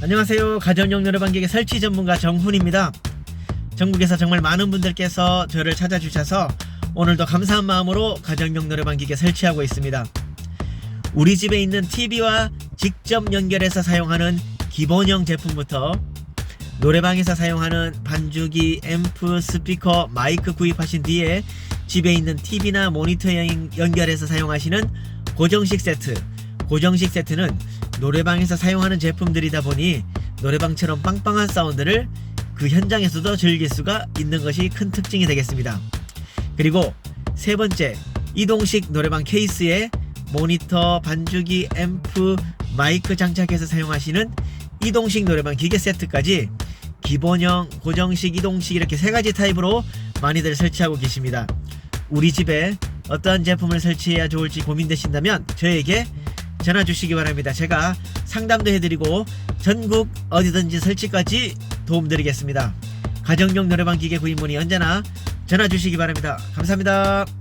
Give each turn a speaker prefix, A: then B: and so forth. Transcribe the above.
A: 안녕하세요. 가정용 노래방 기계 설치 전문가 정훈입니다. 전국에서 정말 많은 분들께서 저를 찾아주셔서 오늘도 감사한 마음으로 가정용 노래방 기계 설치하고 있습니다. 우리 집에 있는 TV와 직접 연결해서 사용하는 기본형 제품부터 노래방에서 사용하는 반주기, 앰프, 스피커, 마이크 구입하신 뒤에 집에 있는 TV나 모니터 연- 연결해서 사용하시는 고정식 세트. 고정식 세트는 노래방에서 사용하는 제품들이다 보니 노래방처럼 빵빵한 사운드를 그 현장에서도 즐길 수가 있는 것이 큰 특징이 되겠습니다. 그리고 세 번째, 이동식 노래방 케이스에 모니터, 반주기, 앰프, 마이크 장착해서 사용하시는 이동식 노래방 기계 세트까지 기본형, 고정식, 이동식 이렇게 세 가지 타입으로 많이들 설치하고 계십니다. 우리 집에 어떠한 제품을 설치해야 좋을지 고민되신다면 저에게 전화 주시기 바랍니다. 제가 상담도 해드리고 전국 어디든지 설치까지 도움드리겠습니다. 가정용 노래방 기계 구입 문의 언제나 전화 주시기 바랍니다. 감사합니다.